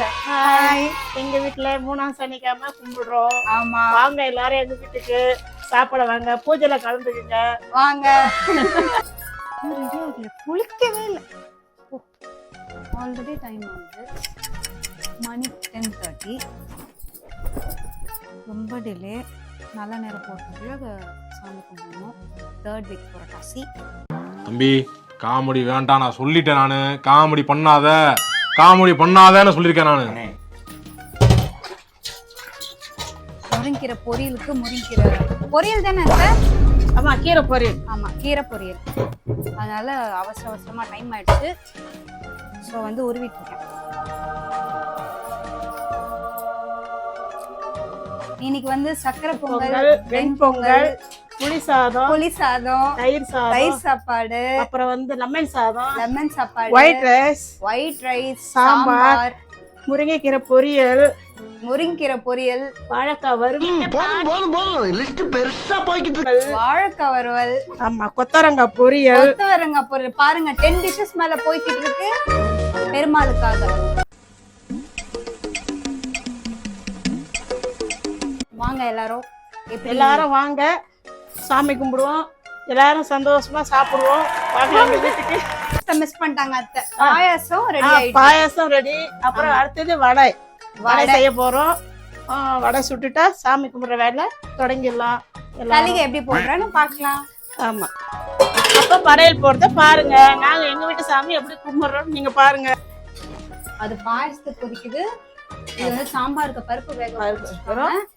Hi எங்க வீட்டுல மூணாம் சனிக்கிழமை கும்பிடுறோம். ஆமா. வாங்க எல்லாரும் எங்க வீட்டுக்கு சாப்பிட வாங்க. பூஜையில கலந்துக்குங்க. வாங்க. குளிக்கவே இல்லை. ஆல்ரெடி டைம் ஆகுது. மணி டென் தேர்ட்டி ரொம்ப டிலே நல்ல நேரம் அதை சாமி கும்பிடணும். Third week Purattasi. தம்பி காமெடி வேண்டாம். நான் சொல்லிட்டேன் நானு. காமெடி பண்ணாத. காமெடி பண்ணாதேன்னு சொல்லியிருக்கேன் நானு. முருங்கீரை பொரியலுக்கு முருங்கீரை. பொரியல் தானே சார் ஆமா கீரை பொரியல். ஆமா கீரை பொரியல். அதனால அவசர அவசரமா டைம் ஆயிடுச்சு. ஸோ வந்து உருவிட்டு இருக்கேன் இன்னைக்கு வந்து சக்கரை பொங்கல் பொங்கல் வெண்பொங்கல் புளி சாதம் புளி சாதம் தயிர் சாதம் தயிர் சாப்பாடு அப்புறம் வந்து லெமன் சாதம் லெமன் சாப்பாடு white rice white rice sambar. முருங்கைக்கீரை பொரியல் முருங்கீரை பொரியல் வாழைக்காய் வறுவல். வாழைக்காய் வறுவல். ஆமா கொத்தரங்காய் பொரியல். கொத்தவரங்காய் பொரியல். பாருங்க டென் டிஷ்ஷஸ் மேல போய்கிட்டு இருக்கு பெருமாளுக்காக. வாங்க எல்லாரும் எல்லாரும் வாங்க. சாமி கும்பிடுவோம். எல்லாரும் சந்தோஷமா சாப்பிடுவோம். எங்க வீட்டுக்கு. மிஸ் பண்ணிட்டாங்க அத்தை. பாயாசம் ரெடி பாயாசம் ரெடி அப்புறம் அடுத்தது வடை. வடை. செய்ய போறோம். வடை சுட்டுட்டா சாமி கும்பிடுற வேலை தொடங்கிடலாம். எல்லாம். தலிகை எப்படி போடுறேன்னு பார்க்கலாம். ஆமா. அப்ப படையல் போறத பாருங்க. நாங்க எங்க வீட்டு சாமி எப்படி கும்பிடுறோம் நீங்க பாருங்க. அது பாயசத்துக்கு கொதிக்குது இது வந்து சாம்பாருக்கு பருப்பு வேக.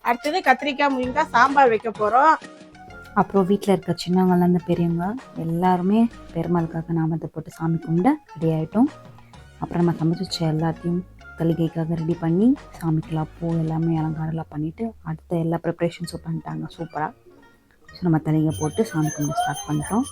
அடுத்தது கத்திரிக்காய் முருங்கக்காய் சாம்பார் வைக்க போறோம். அப்புறம் வீட்டில் இருக்க சின்னவங்கலேருந்து பெரியவங்க எல்லாருமே பெருமாளுக்காக நாமத்தை போட்டு சாமி கும்பிட ரெடி ஆகிட்டோம் அப்புறம் நம்ம சமைச்சு வச்ச எல்லாத்தையும் தலிகைக்காக ரெடி பண்ணி சாமிக்கெல்லாம் பூ எல்லாமே அலங்காரம்லாம் பண்ணிவிட்டு அடுத்த எல்லா ப்ரிப்ரேஷன்ஸும் பண்ணிட்டாங்க. சூப்பராக ஸோ நம்ம தலிகை போட்டு சாமி கும்பிட ஸ்டார்ட் பண்ணிட்டோம்.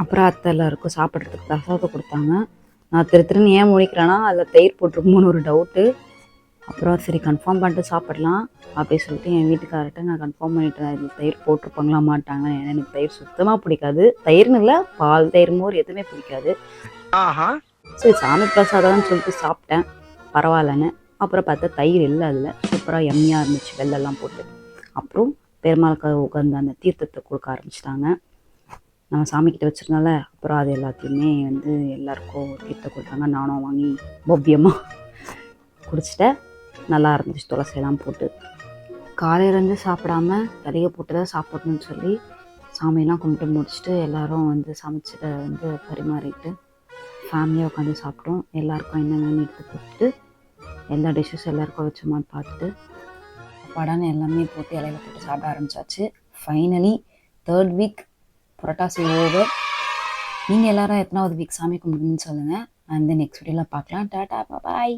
அப்புறம் அத்தை எல்லாருக்கும் சாப்பிட்றதுக்கு பிரசாதம் கொடுத்தாங்க. நான் திரு திருன்னு ஏன் முழிக்கிறேன்னா அதில் தயிர் போட்டிருக்குமோன்னு ஒரு டவுட்டு அப்புறம் சரி கன்ஃபார்ம் பண்ணிட்டு சாப்பிடலாம் அப்படின்னு சொல்லிட்டு என் வீட்டுக்காரர்கிட்ட நான் கன்ஃபார்ம் பண்ணிட்டேன். இதில் தயிர் போட்டிருப்பாங்களா மாட்டாங்க ஏன்னா எனக்கு தயிர் சுத்தமாக பிடிக்காது. தயிர்னு இல்லை பால் தயிர் மோர் எதுவுமே பிடிக்காது. ஆஹா. சரி சாமி பிரசாதம்னு சொல்லிட்டு சாப்பிட்டேன். பரவாயில்லன்னு. அப்புறம் பார்த்தா தயிர் இல்லை அதில். சூப்பராக எம்மியாக இருந்துச்சு வெள்ளெல்லாம் போட்டு. அப்புறம் பெருமாளுக்கு உட்காந்து அந்த தீர்த்தத்தை கொடுக்க ஆரம்பிச்சிட்டாங்க. நம்ம சாமிக்கிட்ட வச்சுருந்தால அப்புறம் அது எல்லாத்தையுமே வந்து எல்லாருக்கும் தீர்த்தம் கொடுத்தாங்க. நானும் வாங்கி பவ்யமாக குடிச்சிட்டேன். நல்லா இருந்துச்சு துளசியெல்லாம் போட்டு. காலையிலேருந்து சாப்பிடாம தலையை போட்டு தான் சாப்பிடணும்னு சொல்லி சாமியெல்லாம் கும்பிட்டு முடிச்சுட்டு எல்லாரும் வந்து சமைச்சிட்ட வந்து பரிமாறிட்டு ஃபேமிலியாக உட்காந்து சாப்பிட்டோம். எல்லாருக்கும் என்னென்னு எடுத்து கொடுத்துட்டு எல்லா டிஷ்ஷஸ் எல்லாருக்கும் வச்சோமான்னு பார்த்துட்டு படான்னு எல்லாமே போட்டு இலையில போட்டு சாப்பிட ஆரம்பிச்சாச்சு. Finally third week Purattasi over நீங்கள் எல்லாரும் எத்தனாவது வீக் சாமி கும்பிடுன்னு சொல்லுங்கள் அண்ட் தென் நெக்ஸ்ட் வீடியோவில் பார்க்கலாம். டாட்டா பாய்